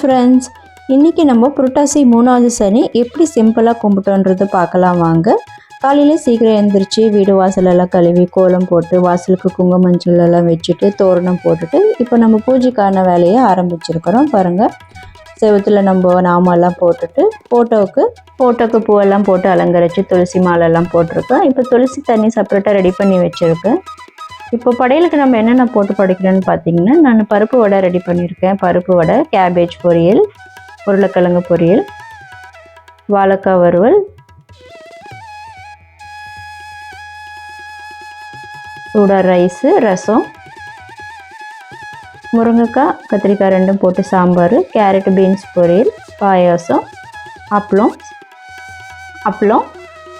Friends இன்றைக்கி நம்ம புரட்டாசி மூணாவது சனி எப்படி சிம்பிளாக கும்பிட்டோன்றது பார்க்கலாம் வாங்க. காலையில் சீக்கிரம் எழுந்திரிச்சு வீடு வாசலெல்லாம் கழுவி கோலம் போட்டு வாசலுக்கு குங்கும மஞ்சள் எல்லாம் வச்சுட்டு தோரணம் போட்டுட்டு இப்போ நம்ம பூஜைக்கான வேலையை ஆரம்பிச்சிருக்கிறோம். பாருங்கள் செவத்தில் நம்ம நாமெல்லாம் போட்டுட்டு ஃபோட்டோவுக்கு ஃபோட்டோக்கு பூவெல்லாம் போட்டு அலங்கரித்து துளசி மாலைலாம் போட்டிருக்கோம். இப்போ துளசி தண்ணி செப்பரேட்டாக ரெடி பண்ணி வச்சுருக்கேன். இப்போ படையலுக்கு நம்ம என்னென்ன போட்டு படைக்கிறோன்னு பார்த்தீங்கன்னா நான் பருப்பு வடை ரெடி பண்ணியிருக்கேன். பருப்பு வடை கேபேஜ் பொரியல் உருளைக்கிழங்கு பொரியல் வாழைக்காய் வறுவல் சூடாக ரைஸு ரசம் முருங்கைக்காய் கத்திரிக்காய் ரெண்டும் போட்டு சாம்பார் கேரட் பீன்ஸ் பொரியல் பாயாசம் அப்பளம் அப்பளம்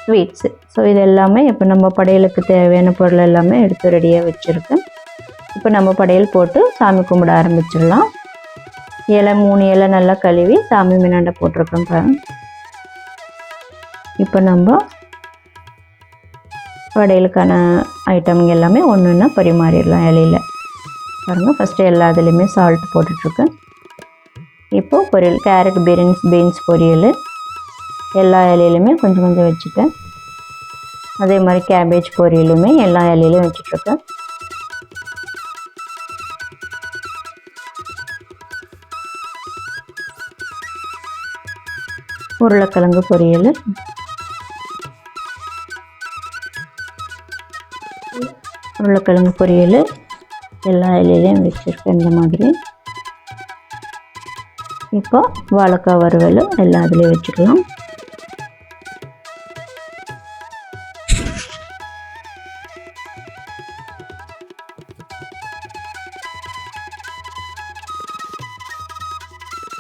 ஸ்வீட்ஸு ஸோ இது எல்லாமே இப்போ நம்ம படையலுக்கு தேவையான பொருள் எல்லாமே எடுத்து ரெடியாக வச்சுருக்கேன் இப்போ நம்ம படையல் போட்டு சாமி கும்பிட ஆரம்பிச்சிடலாம். இலை மூணு இலை நல்லா கழுவி சாமி மின்னாண்ட போட்டிருக்கோம் பாருங்க. இப்போ நம்ம படையலுக்கான ஐட்டம்ங்க எல்லாமே ஒன்று ஒன்றா பரிமாறிடலாம் இலையில். பாருங்கள் ஃபஸ்ட்டு எல்லா இதுலேயுமே சால்ட் போட்டுட்ருக்கேன் இப்போது பொரியல் கேரட் பீன்ஸ் பீன்ஸ் பொரியல். எல்லா இலையிலுமே கொஞ்சம் கொஞ்சம் வச்சுட்டேன். அதே மாதிரி கேபேஜ் பொரியலுமே எல்லா இலையிலையும் வச்சுட்ருக்கேன் உருளைக்கிழங்கு பொரியல். உருளைக்கிழங்கு பொரியல் எல்லா இலையிலையும் வச்சுருக்கேன் இந்த மாதிரி. இப்போ வாழைக்காய் வறுவல் எல்லா இதுலேயும் வச்சுக்கலாம்.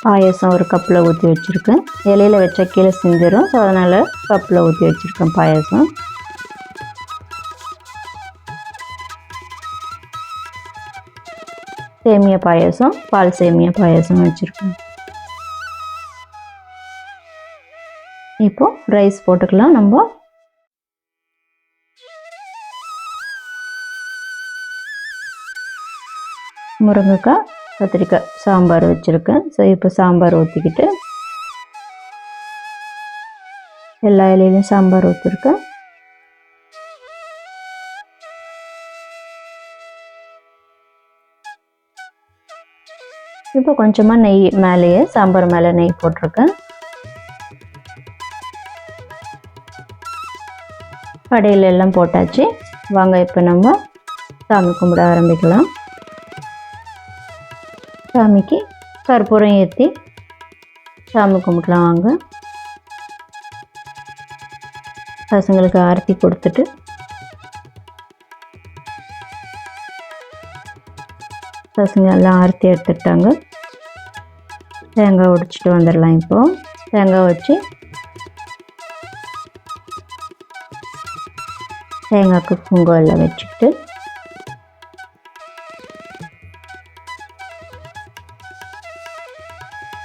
பாயசம் ஒரு கப்பில் ஊற்றி வச்சுருக்கேன். இலையில் வச்ச கீழே சிந்திரும் ஸோ அதனால் கப்பில் ஊற்றி வச்சுருக்கேன் பாயசம். சேமியா பாயசம் பால் சேமியா பாயசம் வச்சுருக்கேன். இப்போ ரைஸ் போட்டுக்கலாம். நம்ம முருங்கைக்காய் கத்திரிக்காய் சாம்பார் வச்சுருக்கேன். ஸோ இப்போ சாம்பார் ஊற்றிக்கிட்டு எல்லா இலையிலையும் சாம்பார் ஊற்றிருக்கேன் இப்போ கொஞ்சமாக நெய் மேலேயே சாம்பார் மேலே நெய் போட்டிருக்கேன். படையில் எல்லாம் போட்டாச்சு. வாங்க இப்போ நம்ம சாமி கும்பிட ஆரம்பிக்கலாம். சாமிக்கு கற்பூரம் ஏற்றி சாமி கும்பிட்டுலாம் வாங்க. பசங்களுக்கு ஆரத்தி கொடுத்துட்டு. பசங்க எல்லாம் ஆரத்தி எடுத்துட்டாங்க. தேங்காய் உடைச்சிட்டு வந்துடலாம் இப்போது தேங்காய் வச்சு தேங்காய்க்கு குங்குமம் எல்லாம் வச்சுக்கிட்டு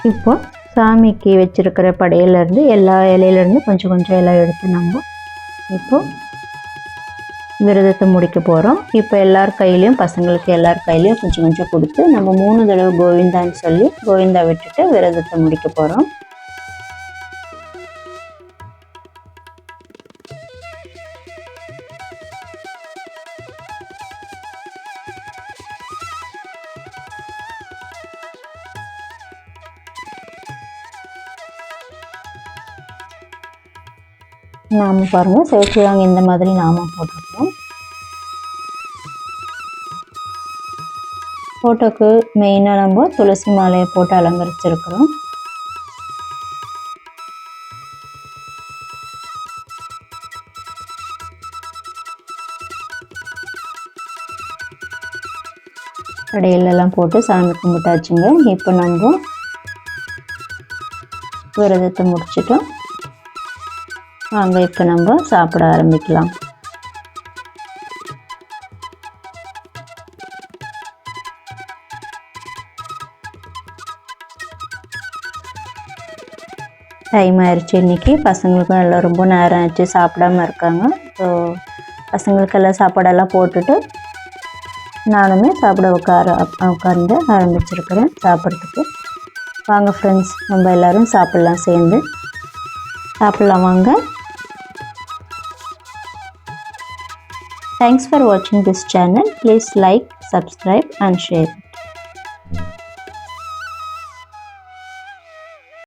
இப்போ சாமிக்கு வச்சிருக்கிற படையிலேருந்து எல்லா இலையிலேருந்து கொஞ்சம் கொஞ்சம் இலை எடுத்து நம்ம இப்போ விரதத்தை முடிக்க போகிறோம் இப்போ எல்லார் கையிலையும் பசங்களுக்கு எல்லார் கையிலையும் கொஞ்சம் கொஞ்சம் கொடுத்து நம்ம மூணு தடவை கோவிந்தான்னு சொல்லி கோவிந்தா விட்டுட்டு விரதத்தை முடிக்க போகிறோம் நாம பாருங்கள் சிவசிவாங்க இந்த மாதிரி நாமம் போட்டிருக்கோம். ஃபோட்டோக்கு மெயினாக நம்ம துளசி மாலையை போட்டு அலங்கரிச்சிருக்கிறோம். கடையிலெல்லாம் போட்டு சாமி கும்பிட்டாச்சுங்க. இப்போ நம்ம விரதத்தை முடிச்சிட்டோம். வாங்க இப்போ நம்ம சாப்பிட ஆரம்பிக்கலாம். டைம் ஆயிடுச்சு இன்றைக்கி பசங்களுக்கும் எல்லாம் ரொம்ப நேரம் ஆச்சு சாப்பிடாம இருக்காங்க. ஸோ பசங்களுக்கெல்லாம் சாப்பாடெல்லாம் போட்டுட்டு நானுமே சாப்பிட உட்கார உட்காந்து ஆரம்பிச்சிருக்கிறேன் சாப்பிட்றதுக்கு. வாங்க ஃப்ரெண்ட்ஸ் நம்ம எல்லோரும் சாப்பிட்லாம் சேர்ந்து. சாப்பிட்லாம் வாங்க. Thanks for watching this channel. Please like, subscribe and share.